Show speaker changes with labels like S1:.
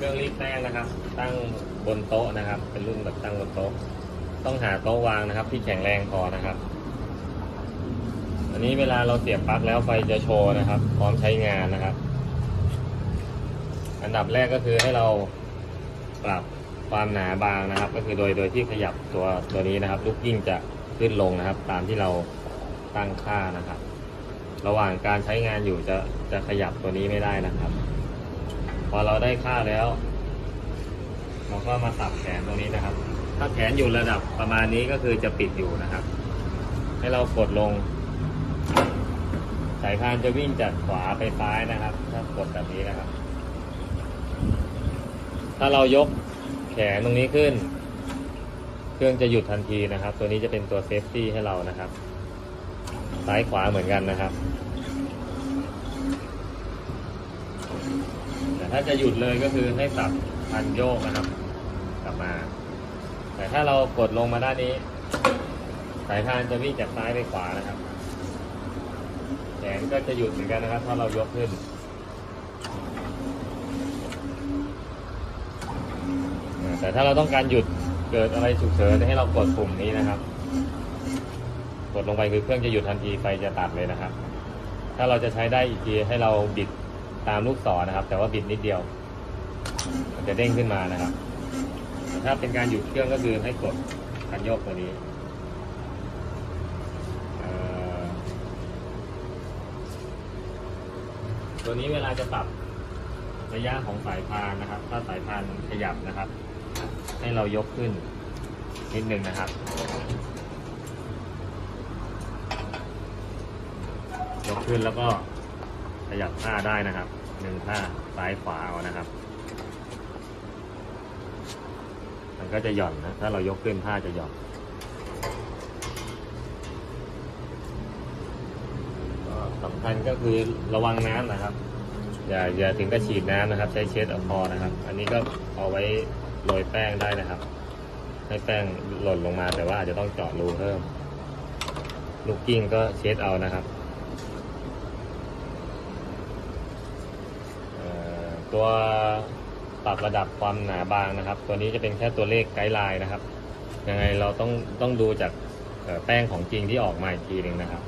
S1: รื่องรีดแป้งนะครับ ตั้งบนโต๊ะนะครับ เป็นรุ่นแบบตั้งบนโต๊ะ ต้องหาโต๊ะวางนะครับ ที่แข็งแรงพอนะครับ อันนี้เวลาเราเสียบปลั๊กแล้วไฟจะโชว์นะครับ พร้อมใช้งานนะครับ อันดับแรกก็คือให้เราปรับความหนาบางนะครับ ก็คือโดยโดยที่ขยับตัวตัวนี้นะครับ ลูกยิ่งจะขึ้นลงนะครับ ตามที่เราตั้งค่านะครับ ระหว่างการใช้งานอยู่จะจะขยับตัวนี้ไม่ได้นะครับ พอเราได้ค่าแล้ว เราก็มาสับแขนตรงนี้นะครับ ถ้าแขนอยู่ระดับประมาณนี้ก็คือจะปิดอยู่นะครับ ให้เรากดลง สายพานจะวิ่งจากขวาไปซ้ายนะครับ ถ้ากดแบบนี้นะครับ ถ้าเรายกแขนตรงนี้ขึ้น เครื่องจะหยุดทันทีนะครับ ตัวนี้จะเป็นตัวเซฟตี้ให้เรานะครับ ซ้ายขวาเหมือนกันนะครับ แต่ ถ้าจะหยุดเลยก็คือให้สับพันโยกนะครับ กลับมา แต่ถ้าเรากดลงมาด้านนี้ สายพานจะวิ่งจากซ้ายไปขวานะครับแขนก็จะหยุดเหมือนกันนะครับ ถ้าเรายกขึ้นแต่ถ้าเราต้องการหยุดเกิดอะไรฉุกเฉินให้เรากดปุ่มนี้นะครับ กดลงไปคือเครื่องจะหยุดทันทีไฟจะตัดเลยนะครับ ถ้าเราจะใช้ได้อีกทีให้เราบิด ตามลูกศรนะครับ แต่ว่าบิดนิดเดียวมันจะเด้งขึ้นมานะครับ ถ้าเป็นการหยุดเครื่องก็คือให้กดคันโยกตัวนี้ตัวนี้เวลาจะปรับระยะของสายพานนะครับ ถ้าสายพานขยับนะครับ ให้เรายกขึ้นนิดนึงนะครับ ยกขึ้นแล้วก็ ขยับท่าได้นะครับหนึ่งท่าซ้ายขวาเอานะครับ มันก็จะหย่อนนะถ้าเรายกขึ้นท่าจะหย่อนสำคัญก็คือระวังน้ำนะครับ อย่าอย่าถึงกับฉีดน้ำนะครับ ใช้เช็ดเอาพอนะครับ อันนี้ก็เอาไว้โรยแป้งได้นะครับ ให้แป้งหล่นลงมาแต่ว่าอาจจะต้องเจาะรูเพิ่ม ลูกกิ้งก็เช็ดเอานะครับ เอ่อ ตัวปรับระดับความหนาบางนะครับ ตัวนี้จะเป็นแค่ตัวเลขไกด์ไลน์นะครับ ยังไงเราต้องต้องดูจากแป้งของจริงที่ออกมาอีกทีหนึ่งนะครับ